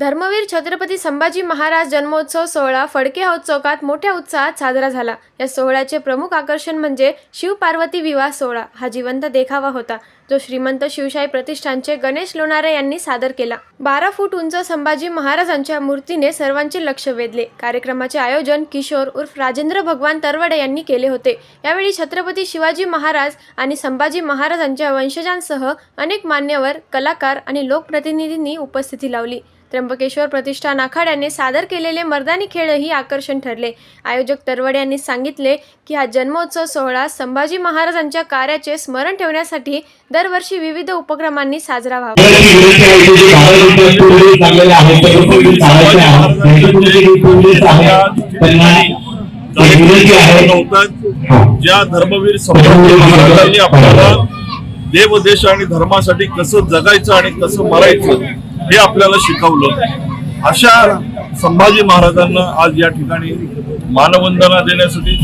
धर्मवीर छत्रपती संभाजी महाराज जन्मोत्सव सोहळा फडके हौद चौकात मोठ्या उत्साहात साजरा झाला. या सोहळ्याचे प्रमुख आकर्षण म्हणजे शिवपार्वती विवाह सोहळा. हा जिवंत देखावा होता जो श्रीमंत शिवशाही प्रतिष्ठानचे गणेश लोणारे यांनी सादर केला. बारा फूट उंच संभाजी महाराजांच्या मूर्तीने सर्वांचे लक्ष वेधले. कार्यक्रमाचे आयोजन किशोर उर्फ राजेंद्र भगवान तरवडे यांनी केले होते. यावेळी छत्रपती शिवाजी महाराज आणि संभाजी महाराजांच्या वंशजांसह अनेक मान्यवर कलाकार आणि लोकप्रतिनिधींनी उपस्थिती लावली. त्र्यंबकेश्वर प्रतिष्ठान आखाड्याने सादर केलेले मर्दानी खेळही आकर्षण ठरले. आयोजक तरवडे यांनी सांगितले की हा जन्मोत्सव सोहळा संभाजी महाराजांच्या कार्याचे स्मरण ठेवण्यासाठी दरवर्षी विविध उपक्रमांनी साजरा व्हावा. ज्या धर्मवीर संभाजी महाराजांनी आपल्याला देव देश आणि धर्मासाठी कसं जगायचं आणि कसं मरायचं हे आपल्याला शिकवलं अशा संभाजी महाराजांना आज या ठिकाणी मानवंदना देण्यासाठी